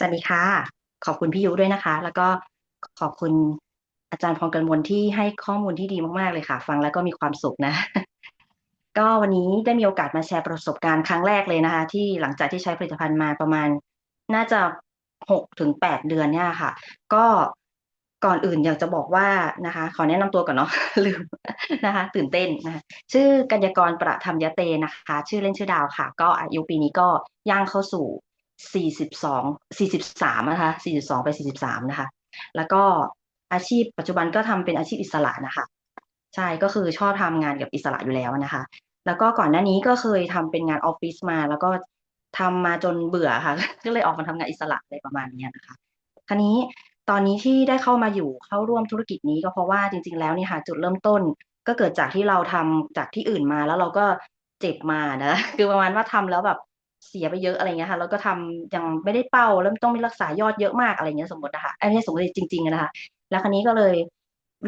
สวัสดีค่ะ ขอบคุณพี่ยุด้วยนะคะ แล้วก็ขอบคุณอาจารย์พรกมลที่ให้ข้อมูลที่ดีมากๆเลยค่ะ ฟังแล้วก็มีความสุขนะ ก็วันนี้ได้มีโอกาสมาแชร์ประสบการณ์ครั้งแรกเลยนะคะ ที่หลังจากที่ใช้ผลิตภัณฑ์มาประมาณ น่าจะหกถึงแปดเดือนเนี่ยค่ะ ก็ก่อนอื่นอยากจะบอกว่านะคะ ขอแนะนำตัวก่อนเนาะลืมนะคะ ตื่นเต้นนะคะชื่อกัญญกรประธรรมยเตนะคะ ชื่อเล่นชื่อดาวค่ะ ก็อายุปีนี้ก็ย่างเข้าสู่ สี่สิบสองสี่สิบสามนะคะสี่สิบสองไปสี่สิบสามนะคะ แล้วก็อาชีพปัจจุบันก็ทำเป็นอาชีพอิสระนะคะ ใช่ก็คือชอบทำงานกับอิสระอยู่แล้วนะคะ แล้วก็ก่อนหน้านี้ก็เคยทำเป็นงานออฟฟิศมา แล้วก็ทำมาจนเบื่อค่ะ ก็เลยออกมาทำงานอิสระอะไรประมาณนี้นะคะคราวนี้ตอนนี้ที่ได้เข้ามาอยู่เข้าร่วมธุรกิจนี้ก็เพราะว่าจริง ๆ แล้วเนี่ยค่ะจุดเริ่มต้นก็เกิดจากที่เราทำจากที่อื่นมาแล้วเราก็เจ็บมานะ คือประมาณว่าทำแล้วแบบ เสียไปเยอะอะไรเงี้ยค่ะแล้วก็ทำยังไม่ได้เป้าแล้วต้องมีรักษายอดเยอะมากอะไรเงี้ยสมมตินะคะอันนี้สมมติจริงๆนะคะ แล้วคราวนี้ก็เลย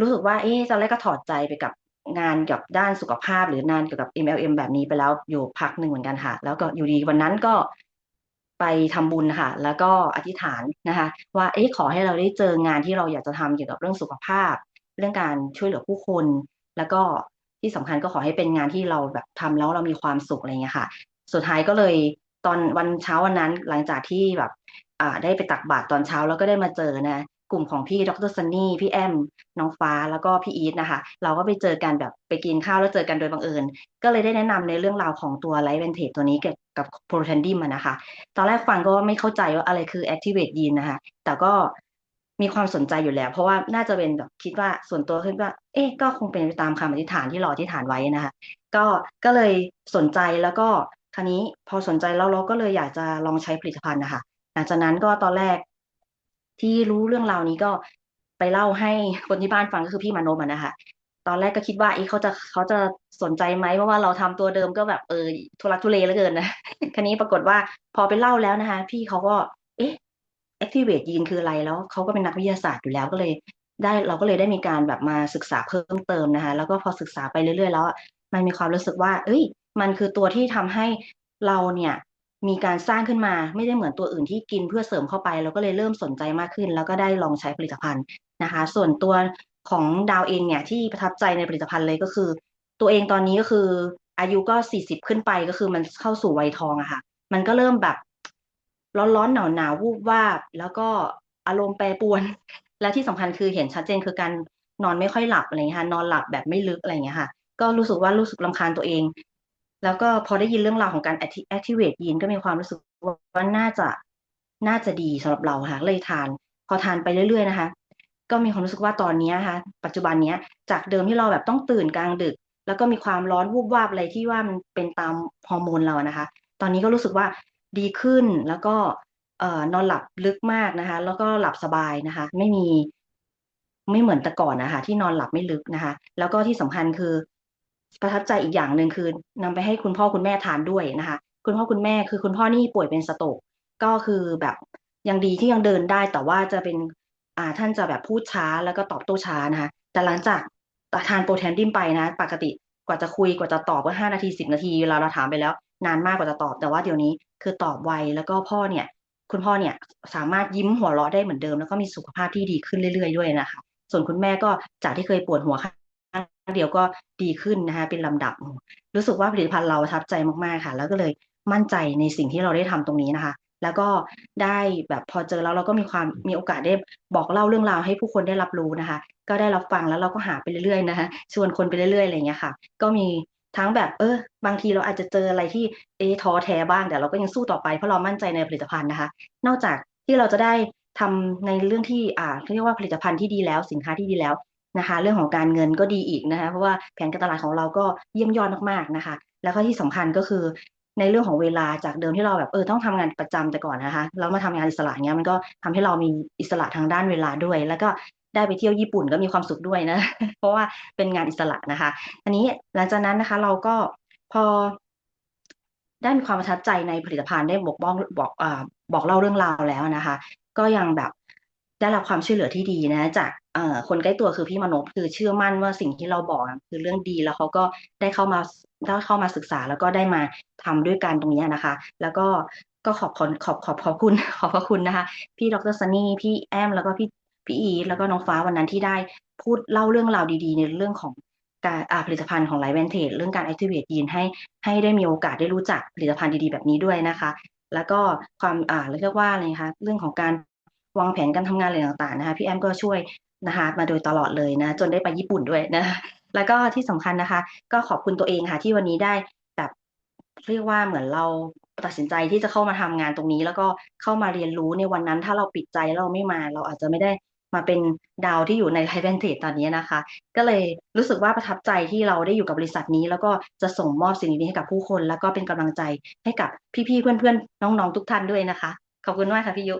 รู้สึกว่าเอ๊ะตอนแรกก็ถอดใจไปกับงานกับด้านสุขภาพหรืองานเกี่ยวกับ MLM แบบนี้ไปแล้วอยู่พักหนึ่งเหมือนกันค่ะ แล้วก็อยู่ดีวันนั้นก็ไปทำบุญค่ะ แล้วก็อธิษฐานนะคะ ว่าเอ๊ะขอให้เราได้เจองานที่เราอยากจะทำเกี่ยวกับเรื่องสุขภาพ เรื่องการช่วยเหลือผู้คน แล้วก็ที่สำคัญก็ขอให้เป็นงานที่เราแบบทำแล้วเรามีความสุขอะไรเงี้ยค่ะ สุดท้ายก็เลยตอนวันเช้าวันนั้นหลังจากที่แบบอ่าได้ไปตักบาตรตอนเช้าแล้วก็ได้มาเจอนะกลุ่มของพี่ดรซันนี่พี่แอมน้องฟ้าแล้วก็พี่อีทนะคะ เราก็ไปเจอกันแบบไปกินข้าวแล้วเจอกันโดยบังเอิญ ก็เลยได้แนะนำในเรื่องราวของตัวไลท์เวนเทจตัวนี้เกี่ยวกับโปรแทนดิมนะคะ ตอนแรกฟังก็ไม่เข้าใจว่าอะไรคือ activate gene นะคะ แต่ก็มีความสนใจอยู่แล้ว เพราะว่าน่าจะเป็นแบบคิดว่าส่วนตัวคิดว่า เอ๊ะก็คงเป็นไปตามคำอธิษฐานที่เราอธิษฐานไว้นะคะ ก็ก็เลยสนใจแล้วก็ คราวนี้พอสนใจแล้วเราก็เลยอยากจะลองใช้ผลิตภัณฑ์นะคะหลังจากนั้นก็ตอนแรกที่รู้เรื่องราวนี้ก็ไปเล่าให้คนที่บ้านฟังก็คือพี่มานพอะนะคะตอนแรกก็คิดว่าอีเขาจะเขาจะสนใจไหมเพราะว่าเราทำตัวเดิมก็แบบเออทุลักทุเลเหลือเกินนะคราวนี้ปรากฏว่าพอไปเล่าแล้วนะคะ พี่เขาก็ เอ๊ะ activate gene คืออะไรแล้วเขาก็เป็นนักวิทยาศาสตร์อยู่แล้วก็เลย ได้เราก็เลยได้มีการแบบมาศึกษาเพิ่มเติมนะคะ แล้วก็พอศึกษาไปเรื่อยๆ แล้วมันมีความรู้สึกว่า เอ้ย มันคือตัวที่ทำให้เราเนี่ยมีการสร้างขึ้นมาไม่ได้เหมือนตัวอื่นที่กินเพื่อเสริมเข้าไปเราก็เลยเริ่มสนใจมากขึ้น แล้วก็ได้ลองใช้ผลิตภัณฑ์นะคะ ส่วนตัวของดาวเองเนี่ยที่ประทับใจในผลิตภัณฑ์เลยก็คือ ตัวเองตอนนี้ก็คืออายุก็สี่สิบขึ้นไปก็คือมันเข้าสู่วัยทองอะค่ะ มันก็เริ่มแบบร้อนๆหนาวๆวูบวาบ แล้วก็อารมณ์แปรปรวน และที่สำคัญคือเห็นชัดเจนคือการนอนไม่ค่อยหลับอะไรเงี้ยค่ะนอนหลับแบบไม่ลึกอะไรเงี้ยค่ะ ก็รู้สึกว่ารู้สึกรำคาญตัวเอง แล้วก็พอได้ยินเรื่องราวของการ activate gene ก็มีความรู้สึกว่าน่าจะน่าจะดีสำหรับเราค่ะเลยทาน พอทานไปเรื่อยๆนะคะ ก็มีความรู้สึกว่าตอนนี้ค่ะ ปัจจุบันเนี้ยจากเดิมที่เราแบบต้องตื่นกลางดึก แล้วก็มีความร้อนวูบวาบอะไรที่ว่ามันเป็นตามฮอร์โมนเรานะคะ ตอนนี้ก็รู้สึกว่าดีขึ้นแล้วก็นอนหลับลึกมากนะคะ แล้วก็หลับสบายนะคะ ไม่มีไม่เหมือนแต่ก่อนนะคะ ที่นอนหลับไม่ลึกนะคะ แล้วก็ที่สำคัญคือ ประทับใจอีกอย่างหนึ่งคือนำไปให้คุณพ่อคุณแม่ทานด้วยนะคะ คุณพ่อคุณแม่คือคุณพ่อนี่ป่วยเป็นสโตกก็คือแบบยังดีที่ยังเดินได้แต่ว่าจะเป็นอ่าท่านจะแบบพูดช้าแล้วก็ตอบโต้ช้านะคะแต่หลังจากทานโปรแทนดิมไปนะ ปกติกว่าจะคุยกว่าจะตอบก็ห้านาทีสิบนาทีเวลาเราถามไปแล้ว นานมากกว่าจะตอบแต่ว่าเดี๋ยวนี้คือตอบไวแล้วก็พ่อเนี่ย คุณพ่อเนี่ยสามารถยิ้มหัวเราะได้เหมือนเดิม แล้วก็มีสุขภาพที่ดีขึ้นเรื่อยๆด้วยนะคะ ส่วนคุณแม่ก็จากที่เคยปวดหัว เดียวก็ดีขึ้นนะคะเป็นลำดับ รู้สึกว่าผลิตภัณฑ์เราทับใจมากๆค่ะ แล้วก็เลยมั่นใจในสิ่งที่เราได้ทำตรงนี้นะคะ แล้วก็ได้แบบพอเจอแล้วเราก็มีความมีโอกาสได้บอกเล่าเรื่องราวให้ผู้คนได้รับรู้นะคะ ก็ได้รับฟังแล้วเราก็หาไปเรื่อยๆนะคะชวนคนไปเรื่อยๆอะไรอย่างเงี้ยค่ะ ก็มีทั้งแบบเออบางทีเราอาจจะเจออะไรที่เอท้อแท้บ้างแต่เราก็ยังสู้ต่อไปเพราะเรามั่นใจในผลิตภัณฑ์นะคะ นอกจากที่เราจะได้ทำในเรื่องที่อ่าเรียกว่าผลิตภัณฑ์ที่ดีแล้วสินค้าที่ดีแล้ว นะคะ เรื่องของการเงินก็ดีอีกนะคะ เพราะว่าแผนการตลาดของเราก็เยี่ยมยอดมากๆนะคะ แล้วก็ที่สำคัญก็คือในเรื่องของเวลาจากเดิมที่เราแบบเออต้องทำงานประจำแต่ก่อนนะคะแล้วมาทำงานอิสระเงี้ยมันก็ทำให้เรามีอิสระทางด้านเวลาด้วย แล้วก็ได้ไปเที่ยวญี่ปุ่นก็มีความสุขด้วยนะ เพราะว่าเป็นงานอิสระนะคะ อันนี้หลังจากนั้นนะคะเราก็พอได้มีความประทับใจในผลิตภัณฑ์ได้บอกบ้องบอกอ่าบอกเล่าเรื่องราวแล้วนะคะ ก็ยังแบบได้รับความช่วยเหลือที่ดีนะจาก คนใกล้ตัวคือพี่มนพคือเชื่อมั่นว่าสิ่งที่เราบอกคือเรื่องดีแล้วเขาก็ได้เข้ามาได้เข้ามาศึกษาแล้วก็ได้มาทำด้วยกันตรงนี้นะคะ แล้วก็ก็ขอบขอนขอบขอบขอบคุณขอบพระคุณนะคะ พี่ดรซันนี่พี่แอมแล้วก็พี่พี่อีแล้วก็น้องฟ้าวันนั้นที่ได้พูดเล่าเรื่องราวดีๆ ในเรื่องของการผลิตภัณฑ์ของ Life Vantage เรื่องการ activate ยีนให้ให้ได้มีโอกาสได้รู้จักผลิตภัณฑ์ดีๆแบบนี้ด้วยนะคะ แล้วก็ความอ่าเรียกว่าอะไรคะเรื่องของการวางแผนการทำงานอะไรต่างๆนะคะพี่แอมก็ช่วย นะคะมาโดยตลอดเลยนะ จนได้ไปญี่ปุ่นด้วยนะ แล้วก็ที่สำคัญนะคะ ก็ขอบคุณตัวเองค่ะที่วันนี้ได้แบบเรียกว่าเหมือนเราตัดสินใจที่จะเข้ามาทำงานตรงนี้ แล้วก็เข้ามาเรียนรู้ในวันนั้นถ้าเราปิดใจเราไม่มา เราอาจจะไม่ได้มาเป็นดาวที่อยู่ใน Life Vantage ตอนนี้นะคะ ก็เลยรู้สึกว่าประทับใจที่เราได้อยู่กับบริษัทนี้ แล้วก็จะส่งมอบสิ่งดีๆให้กับผู้คน แล้วก็เป็นกำลังใจให้กับพี่ๆเพื่อนๆน้องๆทุกท่านด้วยนะคะ ขอบคุณมากค่ะพี่ยุ